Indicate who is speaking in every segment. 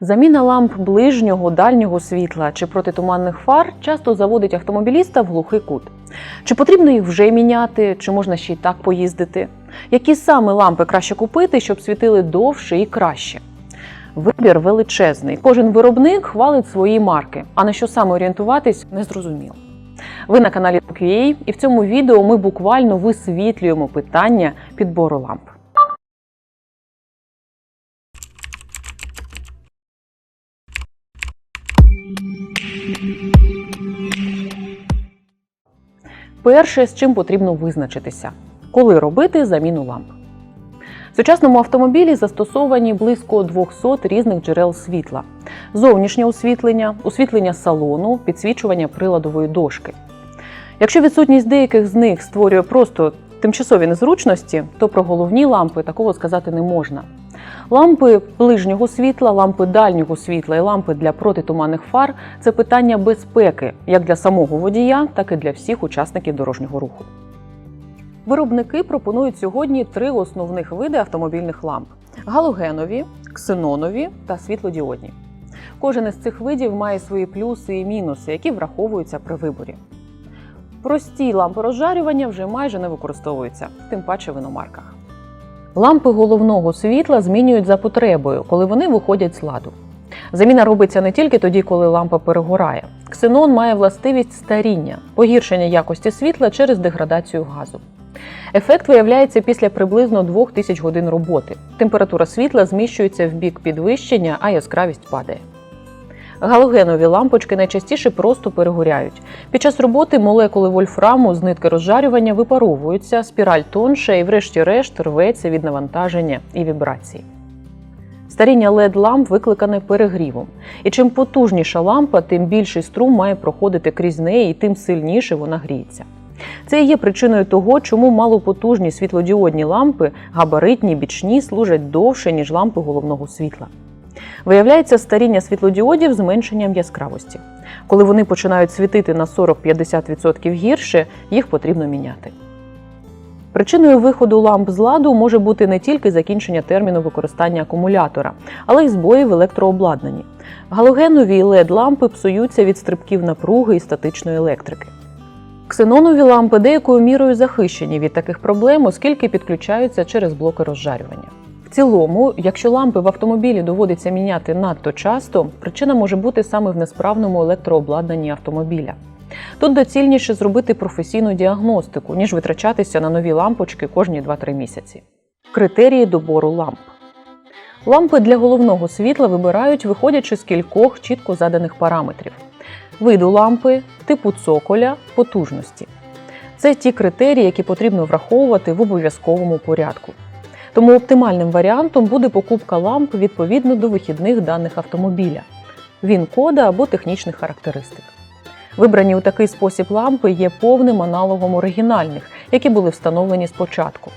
Speaker 1: Заміна ламп ближнього, дальнього світла чи протитуманних фар часто заводить автомобіліста в глухий кут. Чи потрібно їх вже міняти, чи можна ще й так поїздити? Які саме лампи краще купити, щоб світили довше і краще? Вибір величезний. Кожен виробник хвалить свої марки, а на що саме орієнтуватись не зрозуміло. Ви на каналі QA, і в цьому відео ми буквально висвітлюємо питання підбору ламп. Перше, з чим потрібно визначитися, коли робити заміну ламп. В сучасному автомобілі застосовані близько 200 різних джерел світла: зовнішнє освітлення, освітлення салону, підсвічування приладової дошки. Якщо відсутність деяких з них створює просто тимчасові незручності, то про головні лампи такого сказати не можна. Лампи ближнього світла, лампи дальнього світла і лампи для протитуманних фар це питання безпеки як для самого водія, так і для всіх учасників дорожнього руху. Виробники пропонують сьогодні три основних види автомобільних ламп: галогенові, ксенонові та світлодіодні. Кожен із цих видів має свої плюси і мінуси, які враховуються при виборі. Прості лампи розжарювання вже майже не використовуються, тим паче в іномарках. Лампи головного світла змінюють за потребою, коли вони виходять з ладу. Заміна робиться не тільки тоді, коли лампа перегорає. Ксенон має властивість старіння, погіршення якості світла через деградацію газу. Ефект виявляється після приблизно 2000 годин роботи. Температура світла зміщується в бік підвищення, а яскравість падає. Галогенові лампочки найчастіше просто перегоряють. Під час роботи молекули вольфраму з нитки розжарювання випаровуються, спіраль тонше і, врешті-решт, рветься від навантаження і вібрацій. Старіння led ламп викликане перегрівом. І чим потужніша лампа, тим більший струм має проходити крізь неї, і тим сильніше вона гріється. Це і є причиною того, чому малопотужні світлодіодні лампи, габаритні, бічні, служать довше, ніж лампи головного світла. Виявляється старіння світлодіодів зменшенням яскравості. Коли вони починають світити на 40-50% гірше, їх потрібно міняти. Причиною виходу ламп з ладу може бути не тільки закінчення терміну використання акумулятора, але й збої в електрообладнанні. Галогенові led лампи псуються від стрибків напруги і статичної електрики. Ксенонові лампи деякою мірою захищені від таких проблем, оскільки підключаються через блоки розжарювання. Цілому, якщо лампи в автомобілі доводиться міняти надто часто, причина може бути саме в несправному електрообладнанні автомобіля. Тут доцільніше зробити професійну діагностику, ніж витрачатися на нові лампочки кожні 2-3 місяці. Критерії добору ламп. Лампи для головного світла вибирають, виходячи з кількох чітко заданих параметрів: виду лампи, типу цоколя, потужності. Це ті критерії, які потрібно враховувати в обов'язковому порядку. Тому оптимальним варіантом буде покупка ламп відповідно до вихідних даних автомобіля, він кода або технічних характеристик. Вибрані у такий спосіб лампи є повним аналогом оригінальних, які були встановлені спочатку.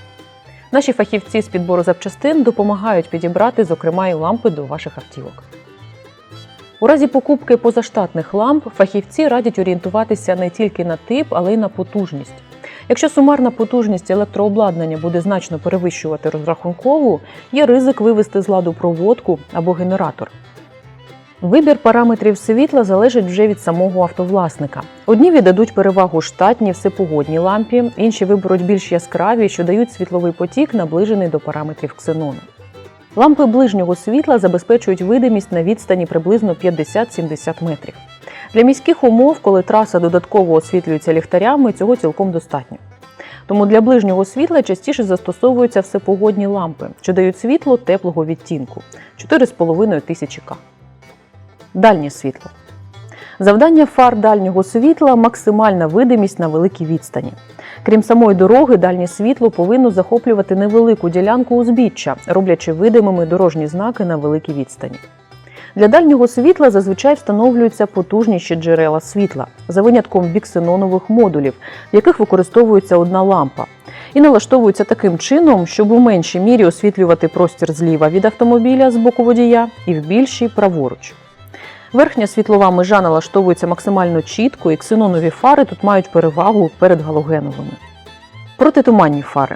Speaker 1: Наші фахівці з підбору запчастин допомагають підібрати, зокрема, і лампи до ваших автівок. У разі покупки позаштатних ламп фахівці радять орієнтуватися не тільки на тип, але й на потужність. Якщо сумарна потужність електрообладнання буде значно перевищувати розрахункову, є ризик вивести з ладу проводку або генератор. Вибір параметрів світла залежить вже від самого автовласника. Одні віддадуть перевагу штатній всепогодній лампі, інші виберуть більш яскраві, що дають світловий потік, наближений до параметрів ксенону. Лампи ближнього світла забезпечують видимість на відстані приблизно 50-70 метрів. Для міських умов, коли траса додатково освітлюється ліхтарями, цього цілком достатньо. Тому для ближнього світла частіше застосовуються всепогодні лампи, що дають світло теплого відтінку 4,5 тисячі К. Дальнє світло. Завдання фар дальнього світла максимальна видимість на великій відстані. Крім самої дороги, дальнє світло повинно захоплювати невелику ділянку узбіччя, роблячи видимими дорожні знаки на великій відстані. Для дальнього світла зазвичай встановлюються потужніші джерела світла за винятком біксенонових модулів, в яких використовується одна лампа, і налаштовуються таким чином, щоб у меншій мірі освітлювати простір зліва від автомобіля з боку водія і в більшій праворуч. Верхня світлова межа налаштовується максимально чітко, і ксенонові фари тут мають перевагу перед галогеновими. Протитуманні фари.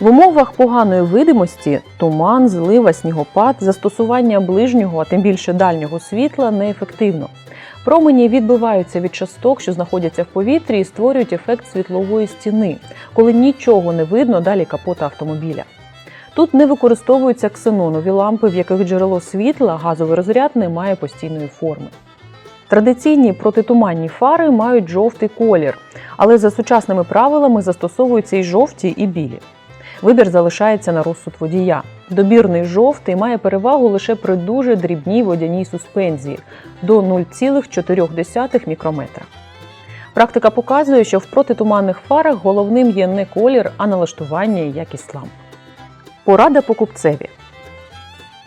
Speaker 1: В умовах поганої видимості туман, злива, снігопад, застосування ближнього, а тим більше дальнього світла неефективно. Промені відбиваються від часток, що знаходяться в повітрі, і створюють ефект світлової стіни, коли нічого не видно далі капота автомобіля. Тут не використовуються ксенонові лампи, в яких джерело світла, газовий розряд не має постійної форми. Традиційні протитуманні фари мають жовтий колір, але за сучасними правилами застосовуються і жовті, і білі. Вибір залишається на розсуд водія. Добірний жовтий має перевагу лише при дуже дрібній водяній суспензії до 0,4 мікрометра. Практика показує, що в протитуманних фарах головним є не колір, а налаштування і якість ламп. Порада покупцеві.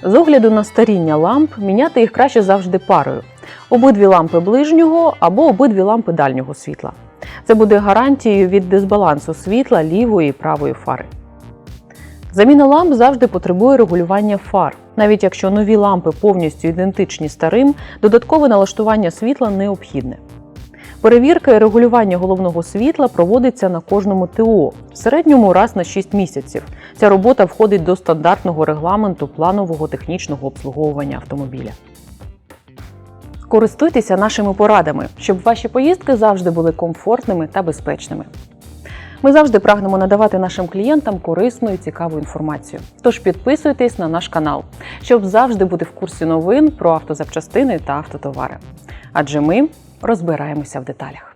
Speaker 1: З огляду на старіння ламп міняти їх краще завжди парою. Обидві лампи ближнього або обидві лампи дальнього світла. Це буде гарантією від дисбалансу світла лівої і правої фари. Заміна ламп завжди потребує регулювання фар. Навіть якщо нові лампи повністю ідентичні старим, додаткове налаштування світла необхідне. Перевірка і регулювання головного світла проводиться на кожному ТО, в середньому раз на 6 місяців. Ця робота входить до стандартного регламенту планового технічного обслуговування автомобіля. Користуйтеся нашими порадами, щоб ваші поїздки завжди були комфортними та безпечними. Ми завжди прагнемо надавати нашим клієнтам корисну і цікаву інформацію. Тож підписуйтесь на наш канал, щоб завжди бути в курсі новин про автозапчастини та автотовари. Адже ми розбираємося в деталях.